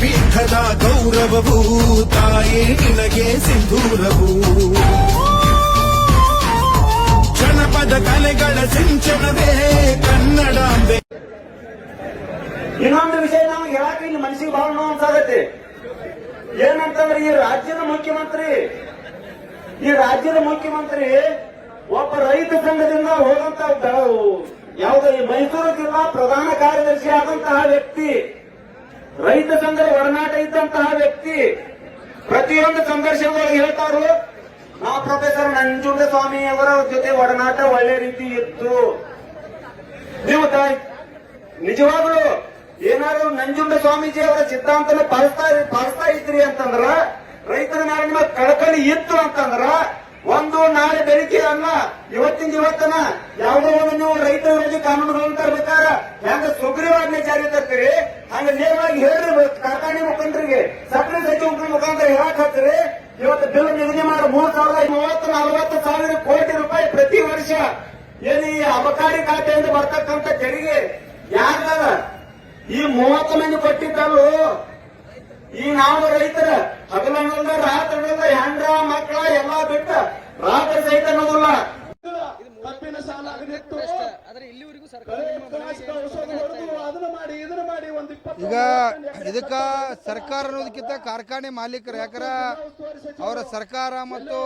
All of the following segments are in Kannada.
ವೈಭವವು ತಾಯಿ ನಿನಗೆ ಸಿಂಧೂರವು. ಜನಪದ ಕಲೆಗಳ ಸಿಂಚನವೇ ಕನ್ನಡ ಇನ್ನೊಂದು ವಿಷಯ ನಾವು ಹೇಳಕ್ ಇಲ್ಲಿ ಮನಸ್ಸಿಗೆ ಬಹಳ ನೋವು ಅನ್ಸಾಗತ್ತೆ ಏನಂತಂದ್ರೆ ಈ ರಾಜ್ಯದ ಮುಖ್ಯಮಂತ್ರಿ, ಈ ರಾಜ್ಯದ ಮುಖ್ಯಮಂತ್ರಿ ಒಬ್ಬ ರೈತ ಸಂಘದಿಂದ ಹೋದಂತ ಯಾವುದೋ ಮೈಸೂರು ಜಿಲ್ಲಾ ಪ್ರಧಾನ ಕಾರ್ಯದರ್ಶಿ ಆದಂತಹ ವ್ಯಕ್ತಿ ರೈತ ಸಂಘದ ಒಡನಾಟ ಇದ್ದಂತಹ ವ್ಯಕ್ತಿ ಪ್ರತಿಯೊಂದು ಸಂದರ್ಶನದೊಳಗೆ ಹೇಳ್ತಾರು ನಾವು ಪ್ರೊಫೆಸರ್ ನಂಜುಂಡ ಸ್ವಾಮಿ ಅವರ ಜೊತೆ ಒಡನಾಟ ಒಳ್ಳೆ ರೀತಿ ಇತ್ತು. ನೀವು ನಿಜವಾಗ್ಲು ಏನಾದ್ರು ನಂಜುಂಡ ಸ್ವಾಮೀಜಿ ಅವರ ಸಿದ್ಧಾಂತನ ಪಾಲಿಸ್ತಾ ಪಾಲಿಸ್ತಾ ಇದ್ರಿ ಅಂತಂದ್ರ ರೈತರ ಮ್ಯಾಲಿನ ಕಳಕಳಿ ಇತ್ತು ಅಂತಂದ್ರ ಒಂದು ನಾಳೆ ಬೆಳಿಗ್ಗೆ ಅಲ್ಲ ಇವತ್ತಿನ ಇವತ್ತನ ಯಾವುದೋ ಒಂದು ನೀವು ರೈತರ ವಿರೋಧಿ ಕಾನೂನುಗಳನ್ನು ತರಬೇಕಾರ ಹೆಂಗ ಸುಗ್ರೀವಾಜ್ಞೆ ಜಾರಿ ತರ್ತೀರಿ, ಹಂಗ ನೇರವಾಗಿ ಹೇಳ್ರಿ ಕಾರ್ಖಾನೆ ಮುಖಂಡರಿಗೆ ಸಕ್ಕರೆ ಸಚಿವ ಮುಖಾಂತರ ಹೇಳಕ್ ಹತ್ತೀರಿ, ಇವತ್ತು ಬಿಲ್ ನಿಗದಿ ಮಾಡಿ, ಮೂರ್ ಸಾವಿರದ ಮೂವತ್ತು ನಲವತ್ತು ಸಾವಿರ ಕೋಟಿ ರೂಪಾಯಿ ಪ್ರತಿ ವರ್ಷ ಏನು ಈ ಅಬಕಾರಿ ಖಾತೆಯಿಂದ ಬರ್ತಕ್ಕಂಥ ತೆರಿಗೆ ಯಾರ್ದಾರ? ಈ ಮೂವತ್ತು ಮಂದಿ ಕೊಟ್ಟಿದ್ದಲ್ಲೂ, ಈ ನಾವು ರೈತರ ಹಗಲಂಗಲ್ದ ರಾತ್ರಿಗಳಿಂದ ಹೆಂಡ ಮಕ್ಕಳ ಎಲ್ಲಾ ಬಿಟ್ಟ ರಾತ್ರಿ ಸಹಿತ ಅನ್ನೋದಿಲ್ಲ. ಕಬ್ಬಿನ ಸಾಲ ಆಗದಿತ್ತು ಆದ್ರೆ ಇಲ್ಲಿವರೆಗೂ ಅದನ್ನ ಮಾಡಿ ಇದನ್ನ ಮಾಡಿ ಒಂದು ಈಗ ಇದಕ್ಕ ಸರ್ಕಾರ ಅನ್ನೋದಕ್ಕಿಂತ ಕಾರ್ಖಾನೆ ಮಾಲೀಕರು ಯಾಕಂದ್ರ ಅವರ ಸರ್ಕಾರ ಮತ್ತು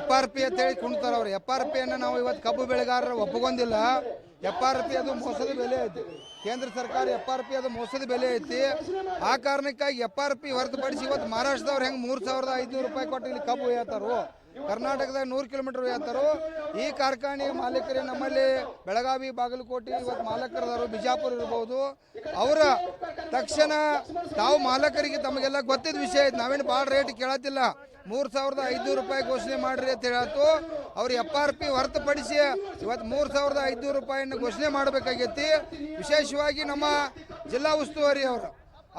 ಎಫ್ ಆರ್ ಪಿ ಅಂತ ಹೇಳಿ ಕುಣ್ತಾರ ಅವ್ರು. ಎಫ್ ಆರ್ ಪಿ ಅನ್ನ ನಾವು ಇವತ್ತು ಕಬ್ಬು ಬೆಳೆಗಾರರು ಒಪ್ಪಗೊಂದಿಲ್ಲ ಎಫ್ ಆರ್ ಪಿ ಅದು ಮೋಸದ ಬೆಲೆ ಐತಿ. ಕೇಂದ್ರ ಸರ್ಕಾರ ಎಫ್ ಆರ್ ಪಿ ಅದು ಮೋಸದ ಬೆಲೆ ಐತಿ. ಆ ಕಾರಣಕ್ಕಾಗಿ ಎಫ್ ಆರ್ ಪಿ ಹೊರತುಪಡಿಸಿ ಇವತ್ತು ಮಹಾರಾಷ್ಟ್ರದವ್ರು ಹೆಂಗೆ ಮೂರು ಸಾವಿರದ ಐದುನೂರು ರೂಪಾಯಿ ಕೊಟ್ಟು ಇಲ್ಲಿ ಕಬ್ಬು ಹೇಳ್ತಾರೋ ಕರ್ನಾಟಕದಾಗ ನೂರು ಕಿಲೋಮೀಟರ್ ಹೇಳ್ತಾರೋ ಈ ಕಾರ್ಖಾನೆ ಮಾಲೀಕರು ನಮ್ಮಲ್ಲಿ ಬೆಳಗಾವಿ, ಬಾಗಲಕೋಟೆ ಇವತ್ತು ಮಾಲಕರದವರು ಬಿಜಾಪುರ ಇರ್ಬೋದು. ಅವರ ತಕ್ಷಣ ತಾವು ಮಾಲಕರಿಗೆ ತಮಗೆಲ್ಲ ಗೊತ್ತಿದ್ದ ವಿಷಯ ಐತಿ. ನಾವೇನು ಭಾಳ ರೇಟ್ ಕೇಳತ್ತಿಲ್ಲ. ಮೂರು ಸಾವಿರದ ಐದುನೂರು ರೂಪಾಯಿ ಘೋಷಣೆ ಮಾಡ್ರಿ ಅಂತ ಹೇಳ್ತು ಅವ್ರು ಎಫ್ ಆರ್ ಪಿ ಹೊರತುಪಡಿಸಿ ಇವತ್ತು ಮೂರು ಸಾವಿರದ ಐದುನೂರು ರೂಪಾಯಿಯನ್ನು ಘೋಷಣೆ ಮಾಡಬೇಕಾಗೈತಿ. ವಿಶೇಷವಾಗಿ ನಮ್ಮ ಜಿಲ್ಲಾ ಉಸ್ತುವಾರಿ ಅವರು.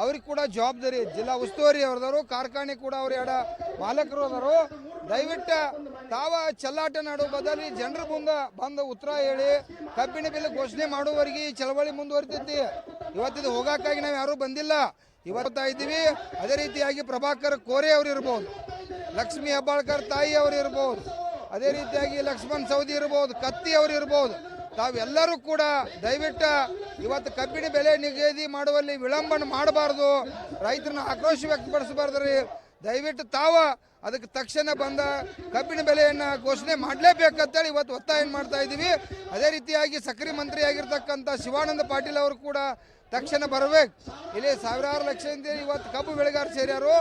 ಅವ್ರಿಗೆ ಕೂಡ ಜವಾಬ್ದಾರಿ, ಜಿಲ್ಲಾ ಉಸ್ತುವಾರಿ ಅವ್ರದವರು, ಕಾರ್ಖಾನೆ ಕೂಡ ಅವ್ರ ಎಡ ಮಾಲಕರು ಅದಾರು. ದಯವಿಟ್ಟು ತಾವ ಚಲ್ಲಾಟ ನಾಡು ಬದಲಿ ಜನರ ಮುಂದೆ ಬಂದು ಉತ್ತರ ಹೇಳಿ ಕಬ್ಬಿಣ ಬಿಲ್ ಘೋಷಣೆ ಮಾಡುವವರಿಗೆ ಈ ಚಳವಳಿ ಮುಂದುವರಿತೈತಿ. ಇವತ್ತಿದು ಹೋಗಾಕಾಗಿ ನಾವು ಯಾರೂ ಬಂದಿಲ್ಲ. ಇವತ್ತಾ ಇದ್ದೀವಿ. ಅದೇ ರೀತಿಯಾಗಿ ಪ್ರಭಾಕರ್ ಕೋರೆ ಅವರು ಇರ್ಬೋದು ಲಕ್ಷ್ಮಿ ಹೆಬ್ಬಾಳ್ಕರ್ ತಾಯಿ ಅವರು ಇರ್ಬೋದು ಅದೇ ರೀತಿಯಾಗಿ ಲಕ್ಷ್ಮಣ್ ಸೌದಿ ಇರ್ಬೋದು, ಕತ್ತಿ ಅವರು ಇರ್ಬೋದು ತಾವೆಲ್ಲರೂ ಕೂಡ ದಯವಿಟ್ಟು ಇವತ್ತು ಕಬ್ಬಿಣ ಬೆಲೆ ನಿಗದಿ ಮಾಡುವಲ್ಲಿ ವಿಳಂಬ ಮಾಡಬಾರ್ದು. ರೈತರನ್ನ ಆಕ್ರೋಶ ವ್ಯಕ್ತಪಡಿಸಬಾರ್ದು ರೀ ದಯವಿಟ್ಟು ತಾವ ಅದಕ್ಕೆ ತಕ್ಷಣ ಬಂದ ಕಬ್ಬಿಣ ಬೆಲೆಯನ್ನು ಘೋಷಣೆ ಮಾಡಲೇಬೇಕಂತೇಳಿ ಇವತ್ತು ಒತ್ತಾಯ ಮಾಡ್ತಾ ಇದ್ದೀವಿ. ಅದೇ ರೀತಿಯಾಗಿ ಸಕ್ರಿ ಮಂತ್ರಿಯಾಗಿರ್ತಕ್ಕಂಥ ಶಿವಾನಂದ ಪಾಟೀಲ್ ಅವರು ಕೂಡ ತಕ್ಷಣ ಬರಬೇಕು. ಇಲ್ಲಿ ಸಾವಿರಾರು ಲಕ್ಷದಿಂದ ಇವತ್ತು ಕಬ್ಬು ಬೆಳೆಗಾರ ಸೇರ್ಯಾರು.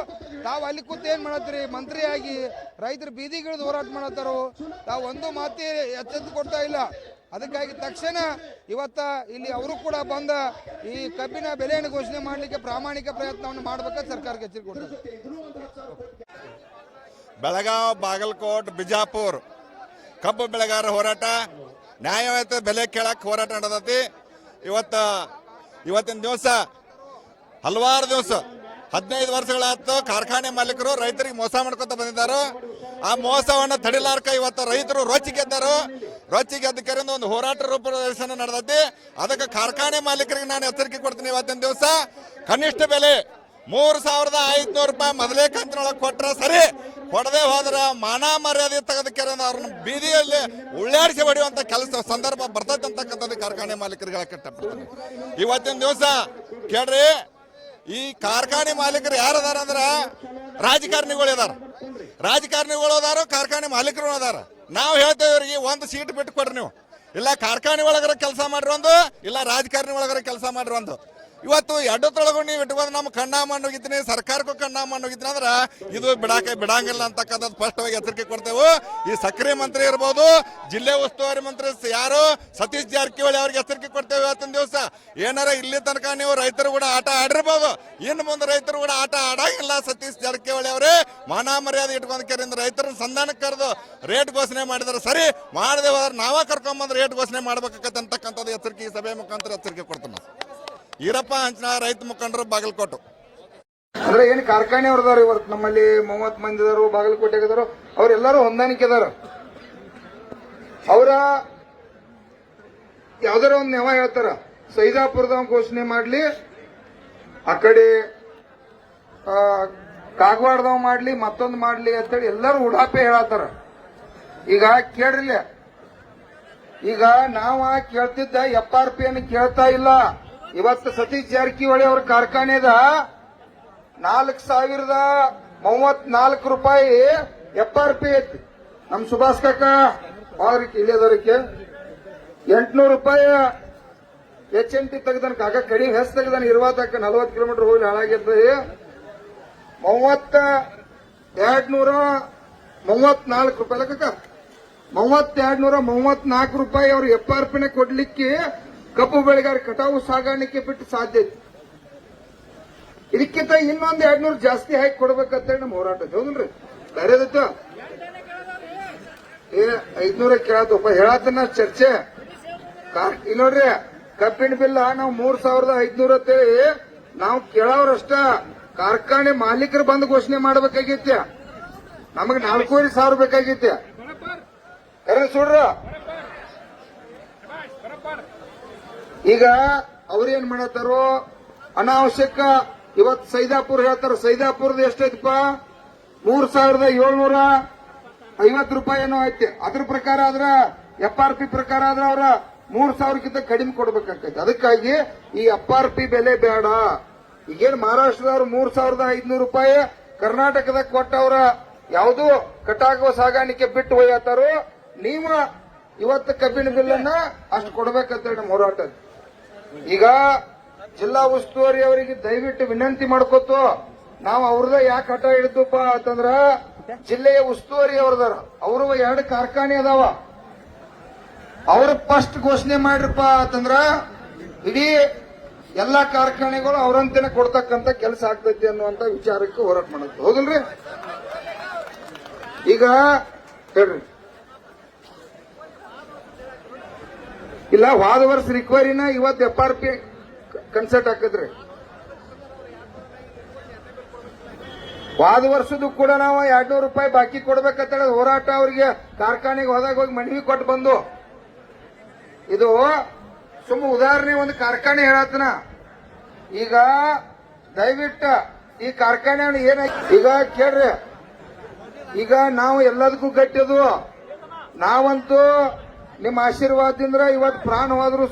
ತಾವು ಅಲ್ಲಿ ಕೂತು ಏನು ಮಾಡತ್ತೀರಿ? ಮಂತ್ರಿಯಾಗಿ ರೈತರು ಬೀದಿಗಿಳಿದು ಹೋರಾಟ ಮಾಡತ್ತಾರು? ತಾವು ಒಂದು ಮಾತಿ ಎಚ್ಚೆತ್ತು ಕೊಡ್ತಾ ಇಲ್ಲ. ಅದಕ್ಕಾಗಿ ತಕ್ಷಣ ಇವತ್ತ ಇಲ್ಲಿ ಅವರು ಕೂಡ ಬಂದ ಈ ಕಬ್ಬಿನ ಬೆಲೆಯನ್ನು ಘೋಷಣೆ ಮಾಡಲಿಕ್ಕೆ ಪ್ರಾಮಾಣಿಕ ಪ್ರಯತ್ನವನ್ನು ಮಾಡಬೇಕಂತ ಸರ್ಕಾರಕ್ಕೆ ಎಚ್ಚರಿಕೆ ಕೊಡ್ತಾರೆ ಬೆಳಗಾವ್, ಬಾಗಲಕೋಟ್, ಬಿಜಾಪುರ್. ಕಬ್ಬು ಬೆಳೆಗಾರ ಹೋರಾಟ ನ್ಯಾಯಯುತ ಬೆಲೆ ಕೇಳಕ್ಕೆ ಹೋರಾಟ ನಡೆದತಿ. ಇವತ್ತ ಇವತ್ತಿನ ದಿವಸ ಹಲವಾರು ದಿವಸ, ಹದಿನೈದು ವರ್ಷಗಳಾಯ್ತು ಕಾರ್ಖಾನೆ ಮಾಲೀಕರು, ರೈತರಿಗೆ ಮೋಸ ಮಾಡ್ಕೊತ ಬಂದಿದ್ದಾರೆ. ಆ ಮೋಸವನ್ನು ತಡಿಲಾರ್ಕ ಇವತ್ತು ರೈತರು ರೊಚ್ಚಿಗೆದ್ದರು ರೊಚ್ಚಿಗೆದ್ದಕರಿಂದ ಒಂದು ಹೋರಾಟ ರೂಪದರ್ಶನ ನಡೆದೈತಿ. ಅದಕ್ಕೆ ಕಾರ್ಖಾನೆ ಮಾಲೀಕರಿಗೆ ನಾನು ಎಚ್ಚರಿಕೆ ಕೊಡ್ತೀನಿ ಇವತ್ತಿನ ದಿವಸ. ಕನಿಷ್ಠ ಬೆಲೆ ಮೂರು ಸಾವಿರದ ಐದುನೂರು ರೂಪಾಯಿ ಮೊದಲೇ ಕಂತಿನೊಳಗೆ ಕೊಟ್ರೆ ಸರಿ. ಕೊಡದೆ ಹೋದ್ರೆ ಮಾನ ಮರ್ಯಾದೆ ತೆಗೆದಕ್ಕೆ ಅವ್ರನ್ನ ಬೀದಿಯಲ್ಲಿ ಉಳ್ಳಾಡಿಸಿ ಹೊಡೆಯುವಂತ ಕೆಲಸ ಸಂದರ್ಭ ಬರ್ತೈತೆ ಅಂತಕ್ಕಂಥದ್ದು ಕಾರ್ಖಾನೆ ಮಾಲೀಕರಿಗೆ ಹೇಳಕ್ಕೆ ಇವತ್ತಿನ ದಿವಸ ಕೇಳ್ರಿ, ಈ ಕಾರ್ಖಾನೆ ಮಾಲೀಕರು ಯಾರು ಅದಾರ ಅಂದ್ರ ರಾಜಕಾರಣಿಗಳು ಇದಾರ. ರಾಜಕಾರಣಿಗಳು ಅದಾರ ಕಾರ್ಖಾನೆ ಮಾಲೀಕರು ಅದಾರ ನಾವು ಹೇಳ್ತೇವೆ ಇವ್ರಿಗೆ ಒಂದು ಸೀಟ್ ಬಿಟ್ಟು ಕೊಡ್ರಿ ನೀವು. ಇಲ್ಲ ಕಾರ್ಖಾನೆ ಒಳಗರ ಕೆಲಸ ಮಾಡ್ರಿ ಒಂದು, ಇಲ್ಲ ರಾಜಕಾರಣಿ ಒಳಗರ ಕೆಲಸ ಮಾಡ್ರಿ ಒಂದು. ಇವತ್ತು ಎರಡು ತೊಳಗೊಂಡು ನೀವು ಇಟ್ಕೊಂಡು ನಮ್ಮ ಕಣ್ಣ ಮಣ್ಣೋಗಿದ್ದೀನಿ ಸರ್ಕಾರಕ್ಕೂ ಕಣ್ಣ ಮಣ್ಣೋಗಿದ್ದೀನಿ ಅಂದ್ರೆ ಇದು ಬಿಡಾಕ ಬಿಡಂಗಿಲ್ಲ ಅಂತಕ್ಕಂಥದ್ದು ಸ್ಪಷ್ಟವಾಗಿ ಎಚ್ಚರಿಕೆ ಕೊಡ್ತೇವೆ. ಈ ಸಕ್ರಿಯ ಮಂತ್ರಿ ಇರ್ಬೋದು, ಜಿಲ್ಲೆ ಉಸ್ತುವಾರಿ ಮಂತ್ರಿ ಯಾರು? ಸತೀಶ್ ಜಾರಕಿಹೊಳಿ ಅವ್ರಿಗೆ ಎಚ್ಚರಿಕೆ ಕೊಡ್ತೇವೆ ಇವತ್ತಿನ ದಿವಸ. ಏನಾರ ಇಲ್ಲಿ ತನಕ ನೀವು ರೈತರು ಕೂಡ ಆಟ ಆಡಿರ್ಬೋದು. ಇನ್ನು ಮುಂದೆ ರೈತರು ಕೂಡ ಆಟ ಆಡಂಗಿಲ್ಲ ಸತೀಶ್ ಜಾರಕಿಹೊಳಿ ಅವರೇ. ಮಾನ ಮರ್ಯಾದೆ ಇಟ್ಕೊಂಡ್ ಕೇರಿಂದ ರೈತರ ಸಂಧಾನಕ್ಕೆ ಕರೆದು ರೇಟ್ ಘೋಷಣೆ ಮಾಡಿದ್ರೆ ಸರಿ, ಮಾಡದೆ ಹೋದ್ರೆ ನಾವೇ ಕರ್ಕೊಂಬಂದು ರೇಟ್ ಘೋಷಣೆ ಮಾಡ್ಬೇಕಾಗತ್ತೆ ಅಂತಕ್ಕಂಥದ್ದು ಎಚ್ಚರಿಕೆ ಈ ಸಭೆ ಮುಖಾಂತರ ಎಚ್ಚರಿಕೆ ಕೊಡ್ತೇನೆ. ಈರಪ್ಪ ಅಂಚನ ರೈತ ಮುಖಂಡರು ಬಾಗಲಕೋಟು. ಅಂದ್ರೆ ಏನು ಕಾರ್ಖಾನೆ ಅವ್ರದಾರ ಇವತ್ತು ನಮ್ಮಲ್ಲಿ ಮೂವತ್ ಮಂದಿ ಇದಾರು ಬಾಗಲಕೋಟೆಗೆ ಇದಾರು ಅವರೆಲ್ಲರೂ ಹೊಂದಾಣಿಕೆ ಇದಾರ. ಅವರ ಯಾವ್ದಾರ ಒಂದು ನೆವ ಹೇಳ್ತಾರ ಸೈದಾಪುರದ ಘೋಷಣೆ ಮಾಡ್ಲಿ ಆ ಕಡೆ ಆ, ಕಾಗವಾಡದವ್ ಮಾಡ್ಲಿ ಮತ್ತೊಂದು ಮಾಡ್ಲಿ ಅಂತೇಳಿ ಎಲ್ಲರೂ ಉಡಾಪೆ ಹೇಳತ್ತಾರ. ಈಗ ಕೇಳ್ರಿಲ್ಲ? ಈಗ ನಾವ ಕೇಳ್ತಿದ್ದ ಎಫ್ ಆರ್ ಪಿ ಅನ್ನು ಕೇಳ್ತಾ ಇಲ್ಲ. ಇವತ್ತು ಸತೀಶ್ ಜಾರಕಿಹೊಳಿ ಅವ್ರ ಕಾರ್ಖಾನೆದ ನಾಲ್ಕು ಸಾವಿರದ ಮೂವತ್ನಾಲ್ಕು ರೂಪಾಯಿ ಎಫ್ ಆರ್ ಪಿ ಐತಿ. ನಮ್ ಸುಭಾಷ್ ಕಾಕ ಅವ್ರಿಗೆ ಇಳಿಯೋದಕ್ಕೆ ಎಂಟ್ನೂರು ರೂಪಾಯಿ ಎಚ್ ಎನ್ ಟಿ ತೆಗ್ದಾನ ಕಾಕ, ಕಡಿ ಹೆಸ್ ತೆಗ್ದಾನ ಇರುವತ್ತಕ್ಕ ನಲವತ್ತು ಕಿಲೋಮೀಟರ್ ಹೋಗಿ ಹಾಳಾಗಿರ್ತದೆ ಮೂವತ್ತ ಎರಡ್ ನೂರ ಮೂವತ್ನಾಲ್ಕು ರೂಪಾಯಿ ಕಾಕ ಮೂವತ್ತೆರಡ್ ನೂರ ಮೂವತ್ನಾಲ್ಕು ರೂಪಾಯಿ ಅವ್ರು ಎಫ್ ಆರ್ ಪಿನ ಕೊಡ್ಲಿಕ್ಕೆ ಕಬ್ಬು ಬೆಳೆಗಾರ ಕಟಾವು ಸಾಗಾಣಿಕೆ ಬಿಟ್ಟು ಸಾಧ್ಯ ಐತಿ ಇದಕ್ಕಿಂತ ಇನ್ನೊಂದು ಎರಡ್ ನೂರು ಜಾಸ್ತಿ ಹಾಕಿ ಕೊಡ್ಬೇಕಂತೇಳಿ ನಮ್ಮ ಹೋರಾಟ ಹೌದನ್ರಿ? ಬೇರೆ ಐದ್ನೂರ ಕೇಳತ್ತಪ್ಪ ಹೇಳತ್ತನ ಚರ್ಚೆ. ಇಲ್ಲಿ ನೋಡ್ರಿ, ಕಬ್ಬಿನ ಬಿಲ್ಲ ನಾವು ಮೂರ್ ಸಾವಿರದ ಐದ್ನೂರ ಅಂತೇಳಿ ನಾವು ಕೇಳೋರಷ್ಟ. ಕಾರ್ಖಾನೆ ಮಾಲೀಕರು ಬಂದು ಘೋಷಣೆ ಮಾಡ್ಬೇಕಾಗಿತ್ಯ? ನಮಗೆ ನಾಲ್ಕೂವರೆ ಸಾವಿರ ಬೇಕಾಗಿತ್ಯ? ಕರೆ ಸುಡ್ರ ಈಗ ಅವ್ರೇನ್ ಮಾಡತ್ತಾರೋ? ಅನಾವಶ್ಯಕ, ಇವತ್ ಸೈದಾಪುರ್ ಹೇಳ್ತಾರ, ಸೈದಾಪುರದ ಎಷ್ಟೈತಪ್ಪ? ಮೂರ್ ಸಾವಿರದ ಏಳ್ನೂರ ಐವತ್ತು ರೂಪಾಯಿ ಏನೋ ಐತಿ. ಅದ್ರ ಪ್ರಕಾರ ಆದ್ರ ಎಫ್ ಆರ್ ಪಿ ಪ್ರಕಾರ ಆದ್ರ ಅವ್ರ ಮೂರ್ ಸಾವಿರಕ್ಕಿಂತ ಕಡಿಮೆ ಕೊಡ್ಬೇಕಾಗ್ತೈತಿ. ಅದಕ್ಕಾಗಿ ಈ ಎಫ್ ಆರ್ ಪಿ ಬೆಲೆ ಬೇಡ. ಈಗೇನ್ ಮಹಾರಾಷ್ಟ್ರದವ್ರು ಮೂರ್ ಸಾವಿರದ ಐದ್ನೂರು ರೂಪಾಯಿ, ಕರ್ನಾಟಕದಾಗ ಕೊಟ್ಟವ್ರ ಯಾವುದು ಕಟಾಕುವ ಸಾಗಾಣಿಕೆ ಬಿಟ್ಟು ಒಯ್ಯತ್ತಾರೋ ನೀವು ಇವತ್ತು ಕಬ್ಬಿನ ಬಿಲ್ಲನ್ನ ಅಷ್ಟು ಕೊಡ್ಬೇಕಂತೇಳಿ ನಮ್ಮ ಹೋರಾಟ ಈಗ ಜಿಲ್ಲಾ ಉಸ್ತುವಾರಿ ಅವರಿಗೆ ದಯವಿಟ್ಟು ವಿನಂತಿ ಮಾಡ್ಕೋತು, ನಾವು ಅವ್ರದ ಯಾಕೆ ಹಠ ಹಿಡಿದಪ್ಪ ಅಂತಂದ್ರ ಜಿಲ್ಲೆಯ ಉಸ್ತುವಾರಿ ಅವ್ರದಾರ. ಅವರು ಎರಡು ಕಾರ್ಖಾನೆ ಅದಾವ. ಅವರು ಫಸ್ಟ್ ಘೋಷಣೆ ಮಾಡ್ರಪ್ಪ ಅಂತಂದ್ರ ಇಡೀ ಎಲ್ಲಾ ಕಾರ್ಖಾನೆಗಳು ಅವರಂತೇನೆ ಕೊಡ್ತಕ್ಕಂತ ಕೆಲಸ ಆಗ್ತೈತಿ ಅನ್ನುವಂತ ವಿಚಾರಕ್ಕೆ ಹೋರಾಟ ಮಾಡುತ್ತೆ. ಹೌದಲ್ರಿ? ಈಗ ಹೇಳ್ರಿ. ಇಲ್ಲ, ಹೋದ ವರ್ಷ ರಿಕವರಿನ ಇವತ್ತು ಎಫ್ ಆರ್ ಪಿ ಕನ್ಸರ್ಟ್ ಹಾಕಿದ್ರಿ. ಹೋದ ವರ್ಷದ ಕೂಡ ನಾವು ಎರಡ್ನೂರು ರೂಪಾಯಿ ಬಾಕಿ ಕೊಡ್ಬೇಕಂತೇಳಿ ಹೋರಾಟ ಅವರಿಗೆ ಕಾರ್ಖಾನೆಗೆ ಹೋದಾಗ ಹೋಗಿ ಮನವಿ ಕೊಟ್ಟು ಬಂದು. ಇದು ಸುಮ್ಮ ಉದಾಹರಣೆ ಒಂದು ಕಾರ್ಖಾನೆ ಹೇಳತ್ತನ ಈಗ ದಯವಿಟ್ಟು ಈ ಕಾರ್ಖಾನೆ ಏನಾಯ್ತು ಈಗ ಕೇಳ್ರಿ. ಈಗ ನಾವು ಎಲ್ಲದಕ್ಕೂ ಗಟ್ಟಿದು ನಾವಂತೂ ನಿಮ್ಮ ಆಶೀರ್ವಾದದಿಂದ ಇವತ್ತು ಪ್ರಾಣವಾದರೂ